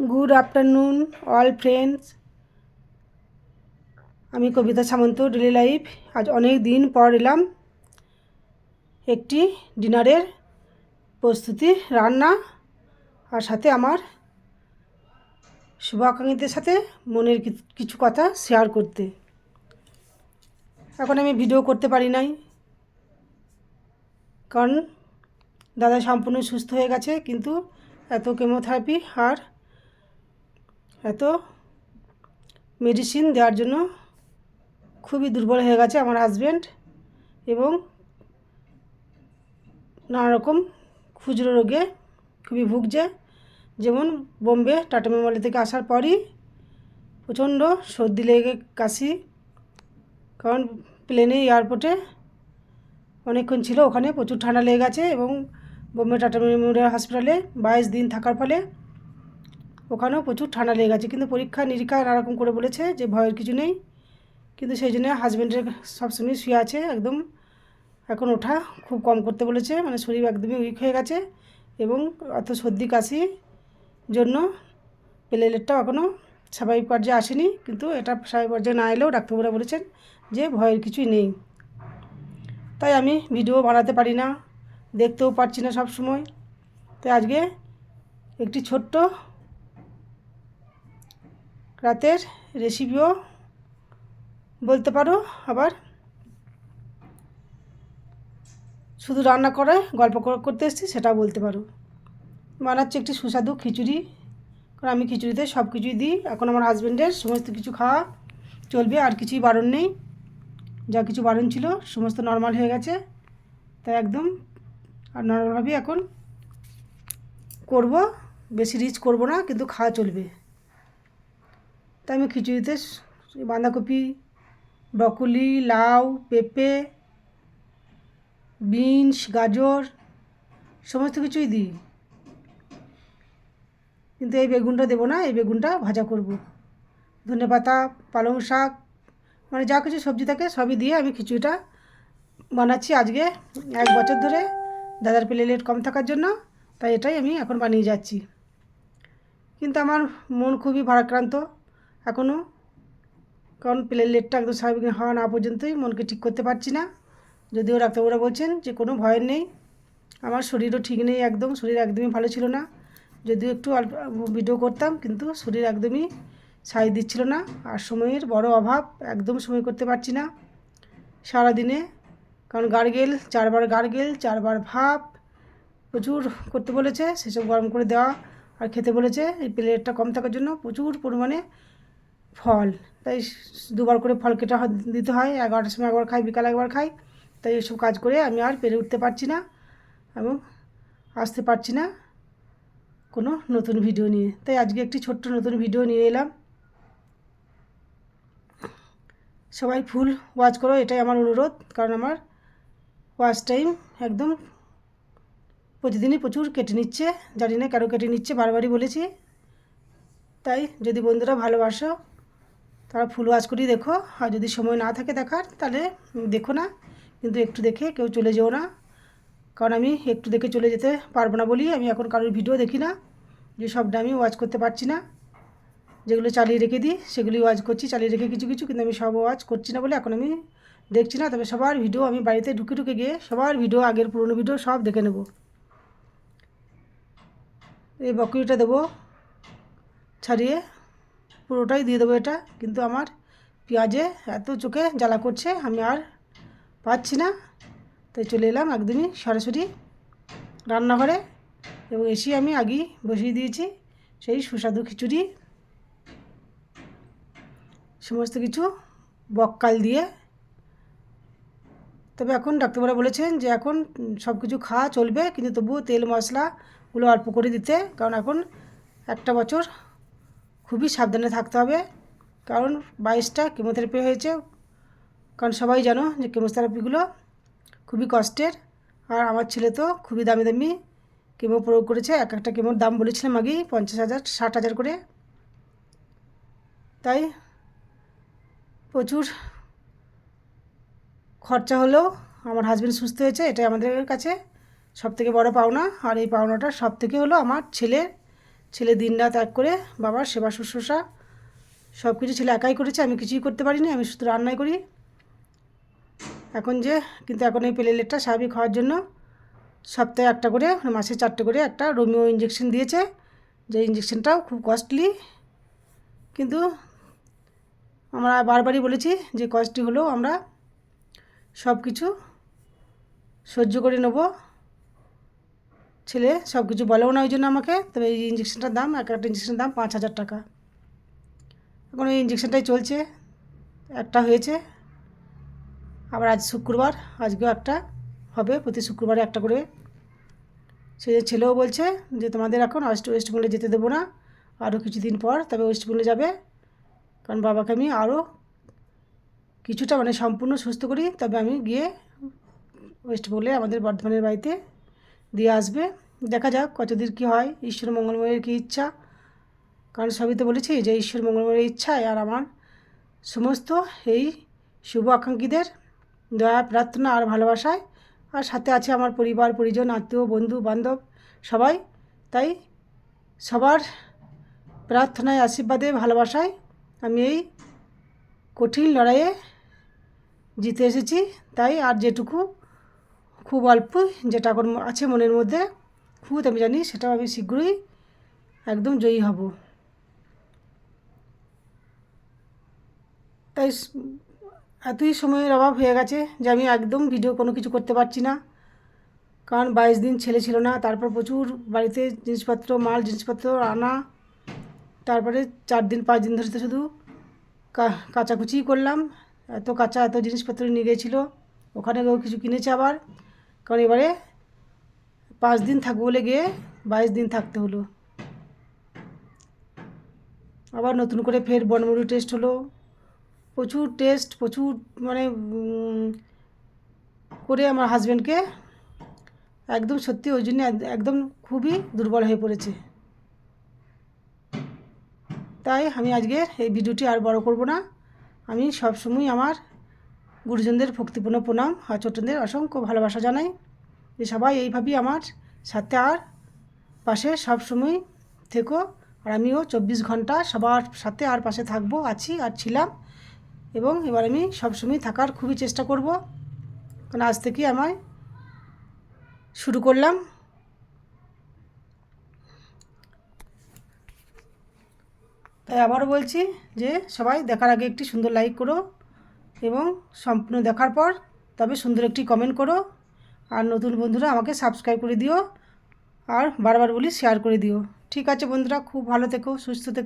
Good afternoon all friends আমি কবিতা সামন্ত daily life আজ অনেক দিন পর এলাম একটি ডিনারের প্রস্তুতি, রান্না, আর সাথে আমার শুভাকাঙ্ক্ষীদের সাথে মনের কিছু কথা শেয়ার করতে। এখন আমি ভিডিও করতে পারি নাই। কারণ দাদা সম্পূর্ণ সুস্থ হয়ে গেছে, কিন্তু এত কেমোথেরাপি আর এত মেডিসিন দেওয়ার জন্য খুবই দুর্বল হয়ে গেছে আমার হাজব্যান্ড এবং নানা রকম খুচরো রোগে খুবই ভুগছে। যেমন বোম্বে, টাটা মেমোরিয়াল থেকে আসার পরই প্রচণ্ড সর্দি লেগে, কাশি, কারণ প্লেনে এয়ারপোর্টে অনেকক্ষণ ছিল, ওখানে প্রচুর ঠান্ডা লেগে গেছে এবং বোম্বে টাটা মেমোরিয়াল হসপিটালে বাইশ দিন থাকার ফলে ওখানেও প্রচুর ঠান্ডা লেগে গেছে। কিন্তু পরীক্ষা, নিরীক্ষা নানারকম করে বলেছে যে ভয়ের কিছু নেই। কিন্তু সেই জন্য হাজব্যান্ডের সবসময় শুয়ে আছে একদম। এখন ওঠা খুব কম করতে বলেছে। মানে শরীর একদমই উইক হয়ে গেছে এবং অত সর্দি, কাশি জন্য প্লেলেটটাও এখনও স্বাভাবিক পর্যায়ে আসেনি। কিন্তু এটা স্বাভাবিক পর্যায়ে না এলেও ডাক্তারবাবুরা বলেছেন যে ভয়ের কিছুই নেই। তাই আমি ভিডিও বানাতে পারি না, দেখতেও পারছি না সব সময় তাই আজকে একটি ছোট্ট রাতের রেসিপিও বলতে পারো আবার। শুধু রান্না করে গল্প করতে এসেছি, সেটাও বলতে পারো। বানাচ্ছি একটি সুস্বাদু খিচুড়ি। কারণ আমি খিচুড়িতে সব কিছুই দিই। এখন আমার হাজব্যান্ডের সমস্ত কিছু খাওয়া চলবে, আর কিছুই বারণ নেই। যা কিছু বারণ ছিল, সমস্ত নর্মাল হয়ে গেছে। তাই একদম আর নর্মালভাবেই এখন করব। বেশি রিচ করব না, কিন্তু খাওয়া চলবে। তাই আমি খিচুড়িতে বাঁধাকপি ব্রকলি লাউ, পেঁপে বিনস গাজর, সমস্ত কিছুই দিই। কিন্তু এই বেগুনটা দেবো না, এই বেগুনটা ভাজা করব। ধনে পাতা, পালং শাক মানে যা কিছু সবজি থাকে সবই দিয়ে আমি খিচুড়িটা বানাচ্ছি আজকে। এক বছর ধরে দাদার প্লেলেট কম থাকার জন্য, তাই এটাই আমি এখন বানিয়ে যাচ্ছি। কিন্তু আমার মন খুবই ভারাক্রান্ত। এখনও কারণ প্লেন লেটটা একদম স্বাভাবিক হওয়া না পর্যন্তই মনকে ঠিক করতে পারছি না। যদিও ডাক্তারবাবুরা বলছেন যে কোনো ভয় নেই। আমার শরীরও ঠিক নেই একদম, শরীর একদমই ভালো ছিল না। যদিও একটু অল্প ভিডিও করতাম, কিন্তু শরীর একদমই সাই দিচ্ছিল না। আর সময়ের বড় অভাব, একদম সময় করতে পারছি না। সারাদিনে, কারণ গার্গেল, চারবার গার্গেল, চারবার ভাপ, প্রচুর করতে বলেছে, সেসব গরম করে দেওয়া আর খেতে বলেছে। এই প্লেটটা কম থাকার জন্য প্রচুর পরিমাণে ফল। তাই দুবার করে ফল কেটে দিতে হয়। এগারোটার সময় একবার খাই, বিকাল একবার খাই। তাই এসব কাজ করে আমি আর পেরে উঠতে পারছি না এবং আসতে পারছি না কোনো নতুন ভিডিও নিয়ে। তাই আজকে একটি ছোট্ট নতুন ভিডিও নিয়ে এলাম। সবাই ফুল ওয়াচ করো, এটাই আমার অনুরোধ। কারণ আমার ওয়াচ টাইম একদম প্রতিদিনই প্রচুর কেটে নিচ্ছে। জানি না কেন কেটে নিচ্ছে, বারবারই বলেছি। তাই যদি বন্ধুরা ভালোবাসো তারা ফুল ওয়াচ করেই দেখো। আর যদি সময় না থাকে দেখার, তাহলে দেখো না। কিন্তু একটু দেখে কেউ চলে যেও না। কারণ আমি একটু দেখে চলে যেতে পারব না বলি আমি এখন কারোর ভিডিও দেখি না। যে সবটা আমি ওয়াচ করতে পারছি না। যেগুলো চালিয়ে রেখে দিই, সেগুলি ওয়াচ করছি, চালিয়ে রেখে কিছু কিছু, কিন্তু আমি সব ওয়াচ করছি না বলে এখন আমি দেখছি না। তবে সবার ভিডিও আমি বাড়িতে ঢুকে ঢুকে গিয়ে সবার ভিডিও, আগের পুরনো ভিডিও সব দেখে নেব। এই বকরিটা দেবো ছাড়িয়ে। পুরোটাই দিয়ে দেবো এটা। কিন্তু আমার পেঁয়াজে এত চোখে জ্বালা করছে, আমি আর পাচ্ছি না। তাই চলে এলাম একদমই সরাসরি রান্নাঘরে এবং এসে আমি আগেই বসিয়ে দিয়েছি সেই সুস্বাদু খিচুড়ি। সমস্ত কিছু বককাল দিয়ে। তবে এখন ডাক্তারবাবুরা বলেছেন যে এখন সব কিছু খাওয়া চলবে, কিন্তু তবুও তেল মশলাগুলো অল্প করে দিতে, কারণ এখন একটা বছর খুবই সাবধানে থাকতে হবে। কারণ বাইশটা কেমোথেরাপি হয়েছে। কারণ সবাই জানো যে কেমোথেরাপিগুলো খুবই কষ্টের। আর আমার ছেলে তো খুবই দামি দামি কেমো প্রয়োগ করেছে। এক একটা কেমোর দাম বলেছিলাম আগেই পঞ্চাশ হাজার, ষাট হাজার করে। তাই প্রচুর খরচা হলেও আমার হাজব্যান্ড সুস্থ হয়েছে। এটাই আমাদের কাছে সব থেকে বড়ো পাওনা। আর এই পাওনাটা সব থেকে হলো আমার ছেলের ছেলে দিন রাত এক করে বাবার সেবা শুশ্রূষা সব কিছু ছেলে একাই করেছে, আমি কিছুই করতে পারিনি, আমি শুধু রান্নাই করি। এখন যে, কিন্তু এখন এই প্লেলেটটা স্বাভাবিক হওয়ার জন্য সপ্তাহে একটা করে মানে মাসে চারটে করে একটা রোমিও ইঞ্জেকশন দিয়েছে, যে ইঞ্জেকশনটাও খুব কস্টলি কিন্তু আমরা বারবারই বলেছি যে কস্টলি হলেও আমরা সব কিছু সহ্য করে নেব। ছেলে সব কিছু বলেও না ওই জন্য আমাকে। তবে এই ইঞ্জেকশনটার দাম, এক একটা ইঞ্জেকশনের দাম পাঁচ হাজার টাকা। এখন এই ইঞ্জেকশনটাই চলছে। একটা হয়েছে। আবার আজ শুক্রবার, আজকেও একটা হবে। প্রতি শুক্রবারে একটা করে। সে ছেলেও বলছে যে, তোমাদের এখন ওয়েস্ট ওয়েস্ট বেঙ্গলে যেতে দেবো না। আরও কিছুদিন পর তবে ওয়েস্ট বেঙ্গলে যাবে। কারণ বাবাকে আমি আরও কিছুটা মানে সম্পূর্ণ সুস্থ করি। তবে আমি গিয়ে ওয়েস্ট বেঙ্গলে আমাদের বর্ধমানের বাড়িতে দিয়ে আসবে। দেখা যাক কতদূর কী হয়। ঈশ্বর মঙ্গলময়ের কী ইচ্ছা। কারণ সবই তো বলেছি যে ঈশ্বর মঙ্গলময়ের ইচ্ছায় আর আমার সমস্ত এই শুভ আকাঙ্ক্ষীদের দয়া, প্রার্থনা আর ভালোবাসায়। আর সাথে আছে আমার পরিবার, পরিজন, আত্মীয়, বন্ধু, বান্ধব সবাই। তাই সবার প্রার্থনায়, আশীর্বাদে, ভালোবাসায় আমি এই কঠিন লড়াইয়ে জিতে এসেছি। তাই আর যেটুকু খুব অল্প, যেটা এখন আছে মনের মধ্যে, খুব আমি জানি সেটাও আমি শীঘ্রই একদম জয়ী হব। তাই এতই সময়ের অভাব হয়ে গেছে যে আমি একদম ভিডিও কোনো কিছু করতে পারছি না। কারণ বাইশ দিন ছেলে ছিল না, তারপর প্রচুর বাড়িতে জিনিসপত্র, মাল, জিনিসপত্র আনা, তারপরে চার দিন, পাঁচ দিন ধরে শুধু কাচাকুচিই করলাম। এত কাঁচা, এত জিনিসপত্র নিয়ে গেছিল, ওখানে কেউ কিছু কিনেছে আবার। কারণ এবারে পাঁচ দিন থাকব বলে গিয়ে বাইশ দিন থাকতে হলো। আবার নতুন করে ফের বনমরু টেস্ট হলো। প্রচুর টেস্ট প্রচুর মানে করে আমার হাজব্যান্ডকে একদম সত্যি ওই জন্য একদম খুবই দুর্বল হয়ে পড়েছে। তাই আমি আজকে এই ভিডিওটি আর বড় করব না। আমি সবসময় আমার গুরুজনদের ভক্তিপূর্ণ প্রণাম। আর ছোটদের অসংখ্য ভালোবাসা জানাই। যে সবাই এইভাবেই আমার সাথে আর পাশে সব সময় থেকো। আর আমিও চব্বিশ ঘণ্টা সবার সাথে আর পাশে থাকব, আছি আর ছিলাম। এবং এবার আমি সবসময় থাকার খুবই চেষ্টা করব। কারণ আজ থেকে আমায় শুরু করলাম। তাই আবারও বলছি যে সবাই দেখার আগে একটি সুন্দর লাইক করো। এবং সম্পূর্ণ দেখার পর তবে সুন্দর একটি কমেন্ট করো। আর নতুন বন্ধুরা আমাকে সাবস্ক্রাইব করে দিও। আর বারবার বলি শেয়ার করে দিও। ঠিক আছে বন্ধুরা, খুব ভালো থেকো, সুস্থ থেকো।